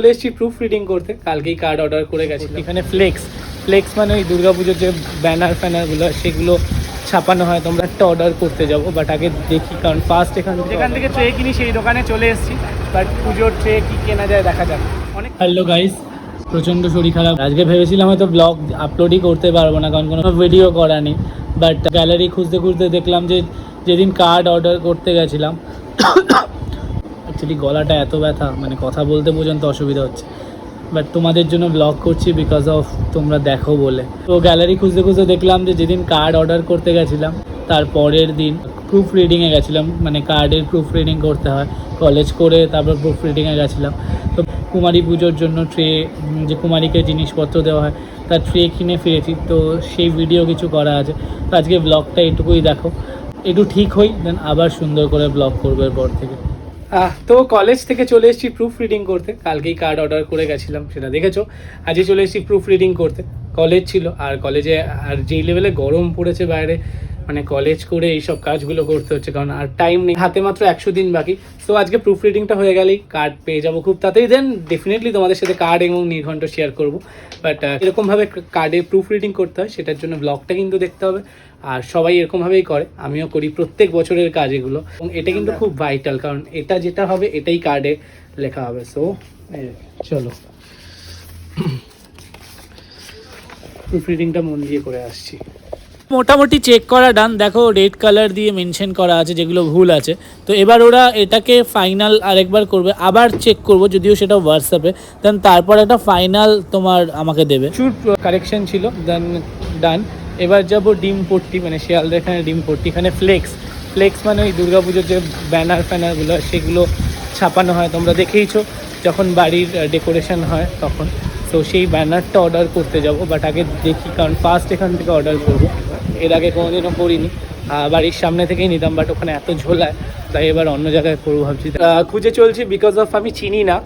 চলে এসেছি proof reading করতে। কালকেই কার্ড অর্ডার করে গেছি এখানে ফ্লেক্স ফ্লেক্স মানে ওই দুর্গাপুজোর যে ব্যানার ফ্যানারগুলো সেগুলো ছাপানো হয়। তোমরা একটা অর্ডার করতে যাব বাট আগে দেখি কারণ ফার্স্ট এখান থেকে যেখান থেকে ট্রে কিনি সেই দোকানে চলে এসেছি। বাট পুজোর ট্রে কি কেনা যায় দেখা যাক। অনেক হ্যালো গাইস প্রচণ্ড শরীর খারাপ। আজকে ভেবেছিলাম হয়তো ব্লগ আপলোডই করতে পারব না কারণ কোনো ভিডিও করা নেই। বাট গ্যালারি খুঁজতে খুঁজতে দেখলাম যে যেদিন কার্ড অর্ডার করতে গেছিলাম অ্যাকচুয়ালি গলাটা এত ব্যথা মানে কথা বলতে পর্যন্ত অসুবিধা হচ্ছে। বাট তোমাদের জন্য ব্লগ করছি বিকজ অফ তোমরা দেখো বলে। তো গ্যালারি খুঁজতে খুঁজতে দেখলাম যে যেদিন কার্ড অর্ডার করতে গেছিলাম, তার পরের দিন প্রুফ রিডিংয়ে গেছিলাম মানে কার্ডের প্রুফ রিডিং করতে হয়। কলেজ করে তারপর প্রুফ রিডিংয়ে গেছিলাম। তো কুমারী পুজোর জন্য ট্রে যে কুমারীকে জিনিসপত্র দেওয়া হয়, তার ট্রে কিনে ফিরেছি। তো সেই ভিডিও কিছু করা আছে। তো আজকে ব্লগটা এটুকুই দেখো। একটু ঠিক হই দেন আবার সুন্দর করে ব্লগ করব এরপর থেকে। তো কলেজ থেকে চলে এসেছি প্রুফ রিডিং করতে। কালকেই কার্ড অর্ডার করে গেছিলাম, সেটা দেখেছ? আজকে চলে এসেছি প্রুফ রিডিং করতে। কলেজ ছিল, আর কলেজে আর যেই লেভেলে গরম পড়েছে বাইরে মানে কলেজ করে এইসব কাজগুলো করতে হচ্ছে, কারণ আর টাইম নেই, হাতে মাত্র একশো দিন বাকি। তো আজকে প্রুফ রিডিংটা হয়ে গেলেই কার্ড পেয়ে যাব খুব তাড়াতাড়ি। দেন ডেফিনেটলি তোমাদের সাথে কার্ড এবং নির্ঘণ্ট শেয়ার করব। বাট এরকমভাবে কার্ডে প্রুফ রিডিং করতে হয়, সেটার জন্য ব্লগটা কিন্তু দেখতে হবে। আর সবাই এরকমভাবেই করে, আমিও করি প্রত্যেক বছরের কাজ এগুলো। এবং এটা কিন্তু খুব ভাইটাল কারণ এটা যেটা হবে, এটাই কার্ডে লেখা হবে। সো চলো। প্রুফ রিডিংটা মন দিয়ে করে আসছি। মোটামুটি চেক করা ডান দেখো রেড কালার দিয়ে মেনশন করা আছে, যেগুলো ভুল আছে। তো এবার ওরা এটাকে ফাইনাল আরেকবার করবে। আবার চেক করব, যদিও সেটা হোয়াটসঅ্যাপে দেন তারপর একটা ফাইনাল তোমার আমাকে দেবে। প্রচুর কারেকশন ছিল দেন ডান এবার যাব ডিম পট্টি মানে শিয়ালদের এখানে ডিম পট্টি, এখানে ফ্লেক্স ফ্লেক্স মানে ওই দুর্গাপুজোর যে ব্যানার ফ্যানারগুলো সেগুলো ছাপানো হয়, তোমরা দেখেইছো। যখন বাড়ির ডেকোরেশন হয় তখন। তো সেই ব্যানারটা অর্ডার করতে যাব বাট আগে দেখি, কারণ ফার্স্ট এখান থেকে অর্ডার করব। এর আগে কোনোদিনও করিনি। বাড়ির সামনে থেকেই নিতাম বাট ওখানে এত ঝোলায় তাই এবার অন্য জায়গায় করব ভাবছি। খুঁজে চলছি বিকজ অফ আমি চিনি না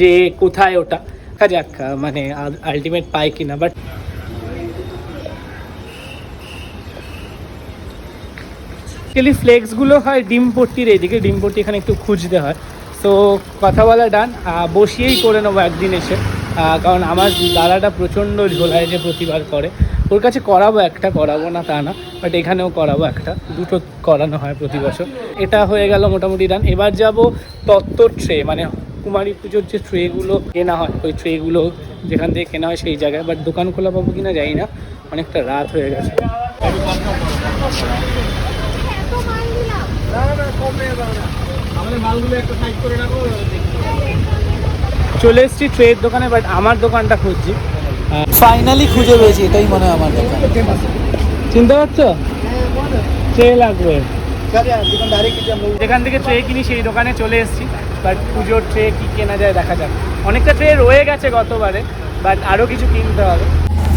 যে কোথায় ওটা। দেখা যাক মানে আলটিমেট পাই কিনা বাট অ্যাকচুয়ালি ফ্লেক্সগুলো হয় ডিম পট্টির এইদিকে ডিম পট্টি এখানে একটু খুঁজতে হয়। তো কথা বলা ডান বসিয়েই করে নেব একদিন এসে। কারণ আমার দাদাটা প্রচণ্ড ঝোলায় যে প্রতিবার করে। ওর কাছে করাবো একটা, করাবো না তা না বাট এখানেও করাবো একটা, দুটো করানো হয় প্রতি বছর। এটা হয়ে গেল মোটামুটি ডান এবার যাব তত্ত্ব ট্রে মানে কুমারী পুজোর যে ট্রেগুলো কেনা হয়, ওই ট্রেগুলো যেখান থেকে কেনা হয় সেই জায়গায়। বাট দোকান খোলা পাবো কিনা জানি না, অনেকটা রাত হয়ে গেছে। চলে এসেছি ট্রেড দোকানে বাট আমার দোকানটা খুঁজছি। ফাইনালি খুঁজে পেয়েছি এটাই মনে হয় আমার দোকান চিনতে পারছ? ট্রে লাগবে? যেখান থেকে ট্রে কিনি সেই দোকানে চলে এসেছি বাট পুজোর ট্রে কি কেনা যায় দেখা যাক। অনেকটা ট্রে রয়ে গেছে গতবারে বাট আরও কিছু কিনতে হবে।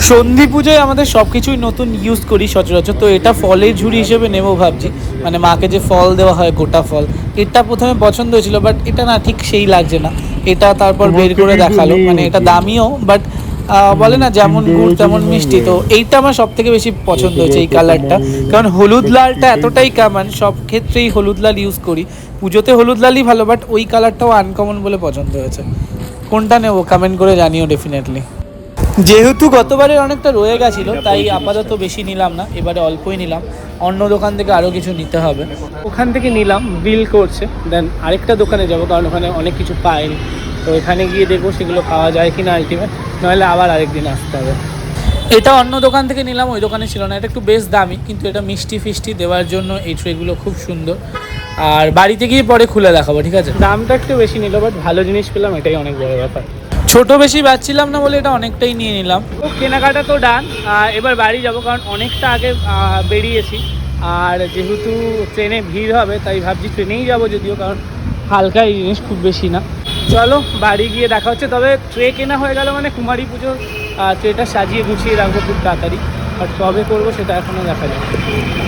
সন্ধি পুজোয় আমাদের সব কিছুই নতুন ইউজ করি সচরাচর তো এটা ফলের ঝুড়ি হিসেবে নেব ভাবছি। মানে মাকে যে ফল দেওয়া হয় গোটা ফল। এটা প্রথমে পছন্দ হয়েছিল বাট এটা না ঠিক সেই লাগছে না। এটা তারপর বের করে দেখাল। মানে এটা দামিও বাট বলে না যেমন গুড়, তেমন মিষ্টি। তো এইটা আমার সব থেকে বেশি পছন্দ হয়েছে এই কালারটা। কারণ হলুদ লালটা এতটাই কামান সব ক্ষেত্রেই হলুদ লাল ইউজ করি। পুজোতে হলুদ লালই ভালো বাট ওই কালারটাও আনকমন বলে পছন্দ হয়েছে। কোনটা নেব? কমেন্ট করে জানিও ডেফিনেটলি যেহেতু গতবারের অনেকটা রয়ে গেছিল, তাই আপাতত বেশি নিলাম না। এবারে অল্পই নিলাম। অন্য দোকান থেকে আরও কিছু নিতে হবে। ওখান থেকে নিলাম, বিল করছে। দেন আরেকটা দোকানে যাব, কারণ ওখানে অনেক কিছু পাইনি। তো এখানে গিয়ে দেখব সেগুলো পাওয়া যায় কি না আলটিমেট নাহলে আবার আরেকদিন আসতে হবে। এটা অন্য দোকান থেকে নিলাম ওই দোকানে ছিল না। এটা একটু বেশ দামি কিন্তু এটা মিষ্টি ফিষ্টি দেওয়ার জন্য এই ট্রেগুলো খুব সুন্দর। আর বাড়িতে গিয়ে পরে খুলে দেখাবো ঠিক আছে? দামটা একটু বেশি নিল বাট ভালো জিনিস পেলাম এটাই অনেক বড় ব্যাপার। ছোট বেশি পাচ্ছিলাম না বলে এটা অনেকটাই নিয়ে নিলাম। তো কেনাকাটা তো ডান এবার বাড়ি যাব কারণ অনেকটা আগে বেরিয়েছি। আর যেহেতু ট্রেনে ভিড় হবে তাই ভাবছি ট্রেনেই যাব যদিও কারণ হালকা এই জিনিস খুব বেশি না। চলো, বাড়ি গিয়ে দেখা হচ্ছে। তবে ট্রে কেনা হয়ে গেল মানে কুমারী পুজোর ট্রেটা সাজিয়ে গুছিয়ে রাখব খুব তাড়াতাড়ি। বাট কবে করব সেটা এখনও দেখা যাবে